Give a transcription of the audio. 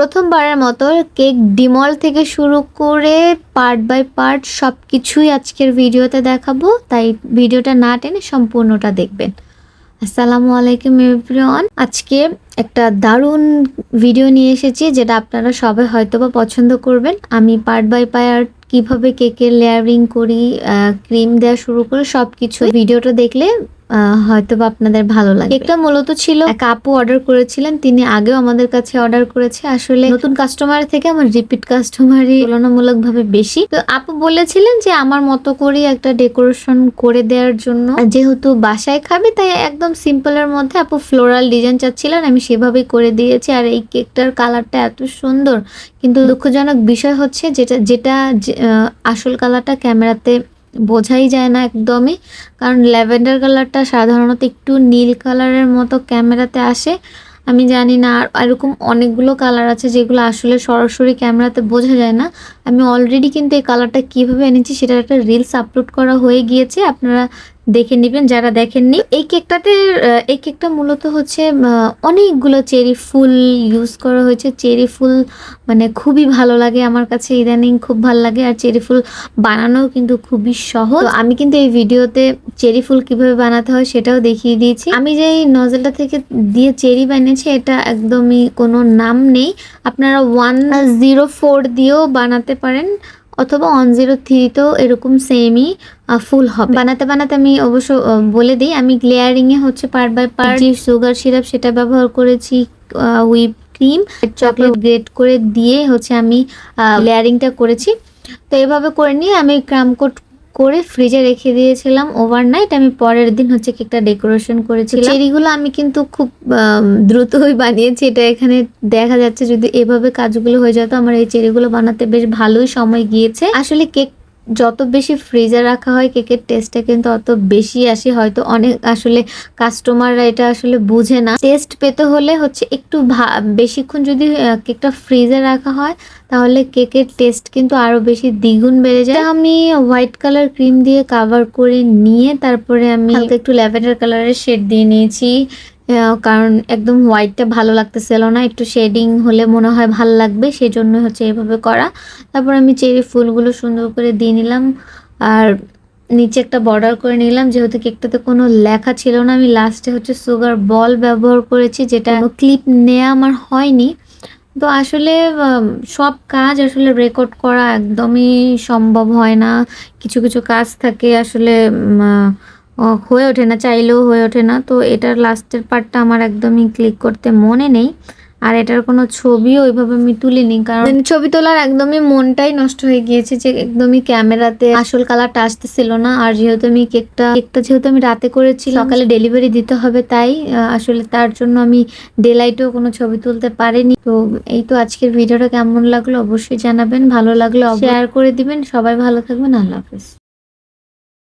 প্রথমবারের মতো কেক ডিমল থেকে শুরু করে পার্ট বাই পার্ট সব কিছুই আজকের ভিডিওতে দেখাবো, তাই ভিডিওটা না টেনে সম্পূর্ণটা দেখবেন। আসসালামু আলাইকুম এভরিওয়ান আজকে একটা দারুণ ভিডিও নিয়ে এসেছি যেটা আপনারা সবাই হয়তো বা পছন্দ করবেন। আমি পার্ট বাই পার্ট কীভাবে কেকের লেয়ারিং করি ক্রিম দেওয়া শুরু করে সব কিছু ভিডিওটা দেখলে হয়তো বা আপনাদের ভালো লাগে কেকটা মূলত ছিল এক আপু অর্ডার করেছিলেন, তিনি আগেও আমাদের কাছে অর্ডার করেছে। আসলে নতুন কাস্টমার থেকে আমার রিপিট কাস্টমারই তুলনামূলক ভাবে বেশি। তো আপু বলেছিলেন যে আমার মতো করে একটা ডেকোরেশন করে দেওয়ার জন্য। যেহেতু বাসায় খাবে, তাই একদম সিম্পলের মধ্যে আপু ফ্লোরাল ডিজাইন চাচ্ছিলেন। আমি সেভাবেই করে দিয়েছে আর এই কেকটার কালারটা এত সুন্দর। কিন্তু দুঃখজনক বিষয় হচ্ছে যেটা যেটা আসল কালারটা ক্যামেরাতে বোঝাই যায় না একদমই। কারণ ল্যাভেন্ডার কালারটা সাধারণত একটু নীল কালারের মতো ক্যামেরাতে আসে। আমি জানি না আর এরকম অনেকগুলো কালার আছে যেগুলো আসলে সরাসরি ক্যামেরাতে বোঝা যায় না। আমি অলরেডি কিন্তু এই কালারটা কীভাবে এনেছি সেটার একটা রিলস আপলোড করা হয়ে গিয়েছে। আপনারা দেখে নেবেন, যারা দেখেননি। এই কেকটাতে এই কেকটা মূলত হচ্ছে অনেকগুলো চেরি ফুল ইউজ করা হয়েছে। চেরি ফুল মানে খুবই ভালো লাগে আমার কাছে ইদানিং, খুব ভালো লাগে। আর চেরি ফুল বানানো কিন্তু খুবই সহজ। আমি কিন্তু এই ভিডিওতে চেরি ফুল কীভাবে বানাতে হয় সেটাও দেখিয়ে দিয়েছি। আমি যে নজলটা থেকে দিয়ে চেরি বানিয়েছি, এটা একদমই কোনো নাম নেই। আপনারা ওয়ান জিরো ফোর দিয়েও বানাতে পারেন। অথবা ওয়ান জিরো থ্রিতেও এরকম সেমই ফুল হবে। বানাতে বানাতে আমি অবশ্য বলে দিই, আমি গ্লেয়ারিংয়ে হচ্ছে পার্ট বাই পার্ট যে সুগার সিরাপ সেটা ব্যবহার করেছি হুইপ ক্রিম চকলেট গ্রেট করে দিয়ে হচ্ছে আমি লেয়ারিংটা করেছি। তো এভাবে করে নিয়ে আমি ক্রাম কোট করে ফ্রিজে রেখে দিয়েছিলাম ওভারনাইট আমি পরের দিন হচ্ছে কেকটা ডেকোরেশন করেছিলাম। চেরিগুলো আমি কিন্তু খুব দ্রুতই বানিয়েছি, এটা এখানে দেখা যাচ্ছে যদি এভাবে কাজগুলো হয়ে যেত আমার এই চেরিগুলো বানাতে বেশ ভালোই সময় গিয়েছে। আসলে কেক যত বেশি ফ্রিজে রাখা হয় কেকের টেস্টটা কিন্তু অত বেশি আসে। হয়তো অনেক আসলে কাস্টমাররা এটা আসলে বুঝে না। টেস্ট পেতে হলে হচ্ছে একটু বেশিক্ষণ যদি কেকটা ফ্রিজে রাখা হয়, তাহলে কেকের টেস্ট কিন্তু আরও বেশি দ্বিগুণ বেড়ে যায়। আমি হোয়াইট কালার ক্রিম দিয়ে কাভার করে নিয়ে তারপরে আমি একটু ল্যাভেন্ডার কালারের শেড দিয়ে নিয়েছি। কারণ একদম হোয়াইটটা ভালো লাগতেছিল না, একটু শেডিং হলে মনে হয় ভালো লাগবে সেই জন্য হচ্ছে এভাবে করা। তারপর আমি চেরি ফুলগুলো সুন্দর করে দিয়ে নিলাম, আর নিচে একটা বর্ডার করে নিলাম, যেহেতু কেকটাতে কোনো লেখা ছিল না, আমি লাস্টে হচ্ছে সুগার বল ব্যবহার করেছি, যেটা ক্লিপ নেওয়া আমার হয়নি। তো আসলে সব কাজ আসলে রেকর্ড করা একদমই সম্ভব হয় না। কিছু কিছু কাজ থাকে আসলে হয়ে ওঠে না চাইলেও হয়ে ওঠে না। তো এটার লাস্টের পার্টটা আমার একদমই ক্লিক করতে মনে নেই। আর এটার কোনো ছবিও ওইভাবে আমি তুলিনি কারণ ছবি তোলার একদমই মনটাই নষ্ট হয়ে গিয়েছে যে একদমই ক্যামেরাতে আসল কালারটা আসতেছিল না। আর যেহেতু আমি কেকটা কেকটা যেহেতু আমি রাতে করেছি সকালে ডেলিভারি দিতে হবে তাই আসলে তার জন্য আমি ডে লাইটেও কোনো ছবি তুলতে পারিনি। তো এই তো আজকের ভিডিওটা কেমন লাগল অবশ্যই জানাবেন ভালো লাগল শেয়ার করে দিবেন। সবাই ভালো থাকবেন আল্লাহ হাফেজ।